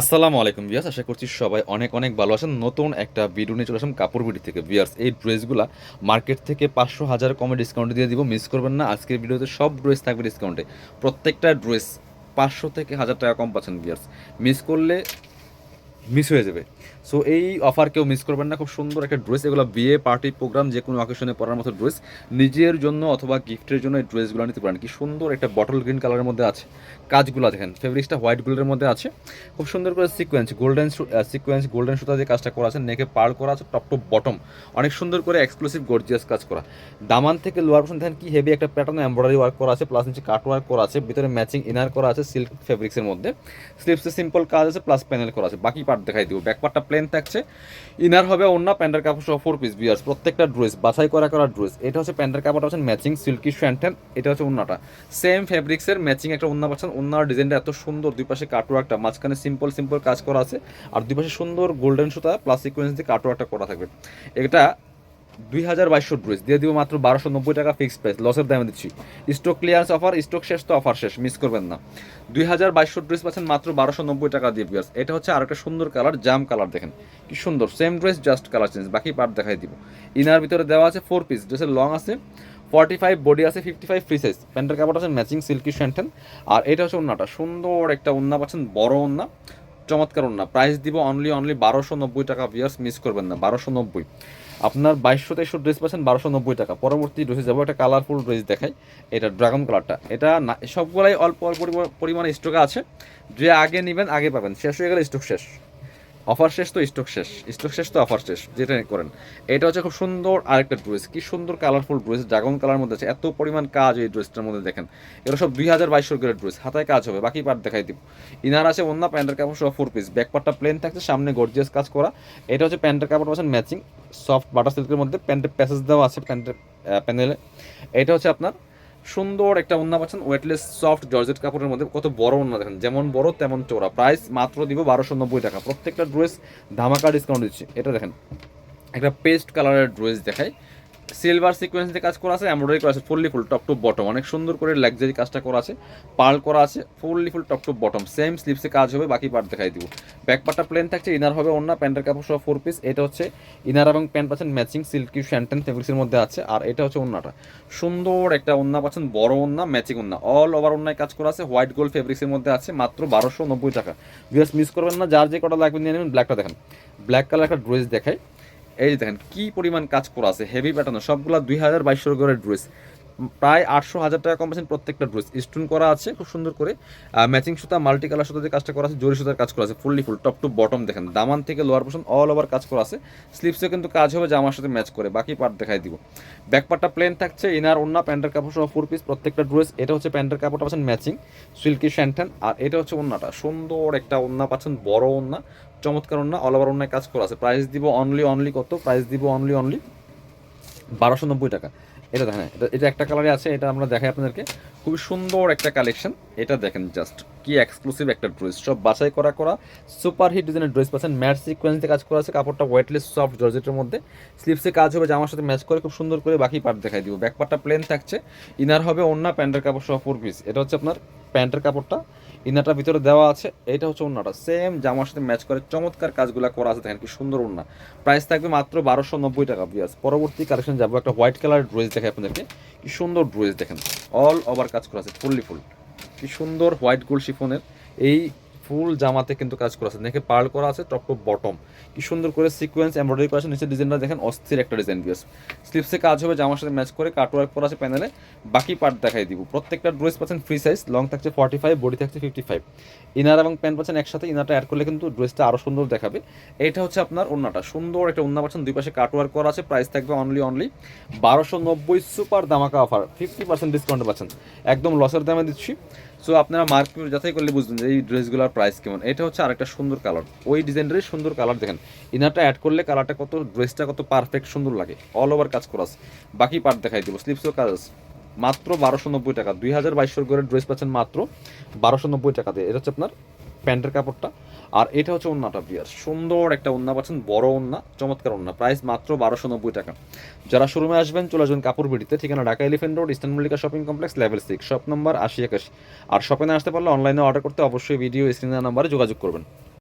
আসসালামু আলাইকুম বিয়াস আশা করছি সবাই অনেক অনেক ভালো আছেন। নতুন একটা ভিডিও নিয়ে চলে আসলাম কাপড় বিডি থেকে। বিয়ার্স এই ড্রেসগুলো মার্কেট থেকে পাঁচশো হাজার কমে ডিসকাউন্ট দিয়ে দিব মিস করবেন না। আজকের ভিডিওতে সব ড্রেস থাকবে ডিসকাউন্টে প্রত্যেকটা ড্রেস পাঁচশো থেকে হাজার টাকা কম পাচ্ছেন বিয়ার্স মিস করলে মিস হয়ে যাবে। সো এই অফার কেউ মিস করবেন না। খুব সুন্দর একটা ড্রেস এগুলো বিয়ে পার্টি প্রোগ্রাম যে কোনো অকেশনে পরার মতো ড্রেস নিজের জন্য অথবা গিফটের জন্য এই ড্রেসগুলো নিতে পারেন। কি সুন্দর একটা বটল গ্রিন কালারের মধ্যে আছে। কাজগুলো দেখেন ফেব্রিক্সটা হোয়াইট গোল্ডের মধ্যে আছে। খুব সুন্দর করে সিকোয়েন্স গোল্ডেন সিকোয়েন্স গোল্ডেন সুতা যে কাজটা করা আছে। নেকে পার করা আছে টপ টু বটম অনেক সুন্দর করে এক্সক্লুসিভ গর্জিয়াস কাজ করা। দামান থেকে লোয়ার পোর্শন দেখেন কি হেভি একটা প্যাটার্ন এমব্রয়ডারি ওয়ার্ক করা আছে প্লাস নিচে কাট ওয়ার্ক করা আছে, ভিতরে ম্যাচিং ইনার করা আছে সিল্ক ফেব্রিক্সের মধ্যে। স্লিপসে সিম্পল কাজ আছে প্লাস প্যানেল করা আছে। বাকি পার্ট দেখাই দিব। ব্যাক পার্টটা প্লেন থাকছে। ইনার হবে অন্য প্যান্ডার কাপড় সহ ফোর পিস বিয়ার্স। প্রত্যেকটা ড্রেস বাছাই করা করা ড্রেস এটা হচ্ছে প্যান্ডার কাপড়টা হচ্ছে ম্যাচিং সিল্কি শ্যান্টেন এটা হচ্ছে অন্যটা সেম ফেব্রিক্সের ম্যাচিং একটা অন্য পাচ্ছেন। অন্যার ডিজাইনটা এত সুন্দর, দুই পাশে কাটওয়ার্কটা, মাঝখানে সিম্পল সিম্পল কাজ করা আছে। আর দুই পাশে সুন্দর গোল্ডেন সুতা প্লাস সিকোয়েন্স দিয়ে কাটওয়ার্কটা করা থাকবে। এটা দুই হাজার বাইশশো ড্রেস দিয়ে দিব মাত্র বারোশো নব্বই টাকা ফিক্সড প্রাইস লসের দামে দিচ্ছি। স্টক ক্লিয়ারেন্স অফার স্টক শেষ তো অফার শেষ মিস করবেন না। দুই হাজার বাইশশো ড্রেস পাচ্ছেন মাত্র বারোশো নব্বই টাকা দিয়ে বিয়ার্স এটা হচ্ছে আর একটা সুন্দর কালার জাম কালার দেখেন। কি সুন্দর same dress just colour change বাকি পার্ট দেখাই দিব। ইনার ভিতরে দেওয়া আছে ফোর পিস ড্রেসের লং আছে ফর্টি ফাইভ বডি আছে ফিফটি ফাইভ ফ্রি সাইজ প্যান্টের কাপড় আছে ম্যাচিং সিল্কি শ্যান্টেন আর এটা হচ্ছে ওন্নাটা। সুন্দর একটা ওন্না পাচ্ছেন, বড় ওন্না। চমৎকার না প্রাইস দিব অনলি অনলি বারোশো নব্বই টাকা ভিয়ার্স মিস করবেন না, বারোশো নব্বই। আপনার বাইশশো তেইশশো ড্রেস পাচ্ছেন, বারোশো নব্বই টাকা। পরবর্তী ড্রেসে যাব, একটা কালারফুল ড্রেস দেখাই। এটা ড্রাগন কালারটা এটা না, সবগুলাই অল্প অল্প পরিমাণে স্টকে আছে। যে আগে নেবেন, আগে পাবেন। শেষ হয়ে গেলে স্টক শেষ। অফার শেষ তো, স্টক শেষ। স্টক শেষ তো, অফার শেষ যেটা করেন। এটা হচ্ছে খুব সুন্দর আরেকটা ড্রেস। কি সুন্দর কালারফুল ড্রেস, ড্রাগন কালার মধ্যে আছে। এত পরিমাণ কাজ এই ড্রেসটার মধ্যে দেখেন। এগুলো সব দুই হাজার বাইশশো গ্রেড ড্রেস। হাতায় কাজ হবে, বাকি পার্ট দেখাই দিব। ইনার আছে অন্য প্যান্টের কাপড় সহ ফোর পিস ব্যাক পার্টটা প্লেন থাকছে, সামনে গর্জিয়াস কাজ করা। এটা হচ্ছে প্যান্টের কাপড় পাচ্ছেন ম্যাচিং সফট বাটার সিল্কের মধ্যে। প্যান্টের প্যাসেজ দেওয়া আছে প্যান্টের প্যানেলে এটা হচ্ছে আপনার সুন্দর একটা ওন্না পাচ্ছেন ওয়েটলেস সফট জর্জেট কাপড়ের মধ্যে। কত বড় ওন্না দেখেন, যেমন বড় তেমন চোরা প্রাইস মাত্র দিব বারোশো নব্বই টাকা। প্রত্যেকটা ড্রেস ধামাকা ডিসকাউন্ট দিচ্ছে। এটা দেখেন, একটা পেস্ট কালারের ড্রেস দেখাই। সিলভার সিকোয়েন্স কাজ করা আছে এমব্রয়ডারি করা আছে fully full top to bottom অনেক সুন্দর করে লাক্সারি কাজটা করা আছে পার্ল করা আছে fully full top to bottom same স্লিপসে কাজ হবে, বাকি পার্ট দেখাই দিব। ব্যাক পার্টটা প্লেন থাকছে ইনার হবে অন্য প্যান্টের কাপড় সহ ফোর পিস এটা হচ্ছে ইনার এবং প্যান্ট পাচ্ছেন ম্যাচিং সিল্কি শ্যান্টেন ফেব্রিক্সের মধ্যে আছে। আর এটা হচ্ছে ওন্নাটা সুন্দর একটা ওন্না পাচ্ছেন, বড় ওন্না ম্যাচিং ওন্না অল ওভার ওন্নায় কাজ করা আছে হোয়াইট গোল্ড ফেব্রিক্সের মধ্যে আছে, মাত্র বারোশো নব্বই টাকা। ভিউয়ার্স মিস করবেন না, যার যে কটা লাগবে নিয়ে নেবেন ব্ল্যাকটা দেখেন। ব্ল্যাক কালার একটা ড্রেস দেখাই। এই যে দেখেন, কি পরিমাণ কাজ করা আছে হেভি প্যাটার্ন সবগুলো দুই হাজার বাইশশো করে ড্রেস প্রায় আটশো হাজার টাকা কম প্রত্যেকটা ড্রেস স্টোন করা আছে খুব সুন্দর করে। ম্যাচিং সুতা মাল্টি কালার সুতা যে কাজটা করা আছে, জরি সুতার কাজ করা আছে fully full top to bottom দেখেন। দামান থেকে লোয়ার পোর্শন অল ওভার কাজ করা আছে। স্লিপসে কিন্তু কাজ হবে জামার সাথে ম্যাচ করে, বাকি পার্ট দেখাই দিব। ব্যাক পার্টটা প্লেন থাকছে ইনার ওন্না প্যান্টের কাপড় সহ ফোর পিস প্রত্যেকটা ড্রেস এটা হচ্ছে প্যান্টের কাপড়টা পাচ্ছেন ম্যাচিং সিল্কি শ্যান্টেন আর এটা হচ্ছে ওন্নাটা সুন্দর একটা ওন্না পাচ্ছেন, বড় ওন্না চমৎকার অন্যায় অল ওভার অন্যায় কাজ করা আছে। প্রাইস দিব অনলি অনলি কত? প্রাইস দিব অনলি অনলি বারোশো নব্বই টাকা। এটা দেখেন, এটা এটা একটা কালারে আছে, এটা আমরা দেখাই আপনাদেরকে। খুবই সুন্দর একটা কালেকশন এটা দেখেন জাস্ট কি এক্সক্লুসিভ একটা ড্রেস সব বাছাই করা করা সুপার হিট ডিজাইনের ড্রেস পাচ্ছেন। ম্যাট সিকোয়েন্সে কাজ করা আছে, কাপড়টা ওয়েটলেস সফট জর্জেটের মধ্যে। স্লিপসে কাজ হবে, জামার সাথে ম্যাচ করে খুব সুন্দর করে বাকি পার্ট দেখাই দিব। ব্যাক পার্টটা প্লেন থাকছে। ইনার হবে অন্য প্যান্টের কাপড় সহ ফোর পিস এটা হচ্ছে আপনার প্যান্টের কাপড়টা। ইনারটা ভিতরে দেওয়া আছে। এটা হচ্ছে ওন্নাটা সেম জামার সাথে ম্যাচ করে চমৎকার কাজগুলো করা আছে। দেখেন কি সুন্দর ওন্না প্রাইস থাকবে মাত্র বারোশো নব্বই টাকা বিয়াস পরবর্তী কালেকশন যাব একটা হোয়াইট কালার ড্রেস দেখে আপনাদেরকে। কি সুন্দর ড্রেস দেখেন। অল ওভার কাজ করা আছে ফুললি ফুল কি সুন্দর হোয়াইট গোল্ড শিফনের। এই ফুল জামাতে কিন্তু কাজ করা আছে। নেকে পার্ল করা আছে, টপ টপ বটম। কি সুন্দর করে সিকোয়েন্স এমব্রয়ডারি করা আছে। নিচের ডিজাইনটা দেখেন, অস্থির একটা ডিজাইন বিয়াস স্লিপসে কাজ হবে, জামার সাথে ম্যাচ করে কাটওয়ার্ক করা আছে প্যানেলে। বাকি পার্ট দেখাই দিব। প্রত্যেকটা ড্রেস পাচ্ছেন ফ্রি সাইজ লং থাকছে ফর্টি ফাইভ বডি থাকছে ফিফটি ফাইভ ইনার এবং প্যান্ট পাচ্ছেন একসাথে ইনারটা অ্যাড করলে কিন্তু ড্রেসটা আরও সুন্দর দেখাবে। এটা হচ্ছে আপনার ওন্নাটা। সুন্দর একটা ওন্না পাচ্ছেন। দুই পাশে কাটওয়ার্ক করা আছে প্রাইস থাকবে অনলি অনলি বারোশো নব্বই super dhamaka offer fifty percent discount পাচ্ছেন। একদম লসের দামে দিচ্ছি। সো আপনারা মার্কেট যাচাই করলে বুঝবেন যে এই ড্রেসগুলোর প্রাইস কেমন। এটা হচ্ছে আরেকটা সুন্দর কালার ওই ডিজাইনেরই সুন্দর কালার দেখেন। ইনারটা অ্যাড করলে কালারটা কত ড্রেসটা কত পারফেক্ট সুন্দর লাগে। অল ওভার কাজ করা আছে। বাকি পার্ট দেখাই দিব। স্লিপসও কাজ। মাত্র বারোশো নব্বই টাকা। দুই হাজার বাইশশো করে ড্রেস পাচ্ছেন মাত্র বারোশো নব্বই টাকা দিয়ে। এটা হচ্ছে আপনার প্যান্টের কাপড়টা। আর এটা হচ্ছে ওন্নাটা বিয়ার সুন্দর একটা ওন্না পাচ্ছেন, বড় ওন্না, চমৎকার ওন্না। প্রাইস মাত্র বারোশো নব্বই টাকা। যারা শোরুমে আসবেন, চলে আসবেন কাপড় ভিডিতে ঠিকানা Dhaka elephant road, eastern Mallika shopping complex, level six. Shop number আশি একাশি। আর শপে না আসতে পারলে অনলাইনে অর্ডার করতে অবশ্যই ভিডিও স্ক্রিনের নাম্বারে যোগাযোগ করবেন।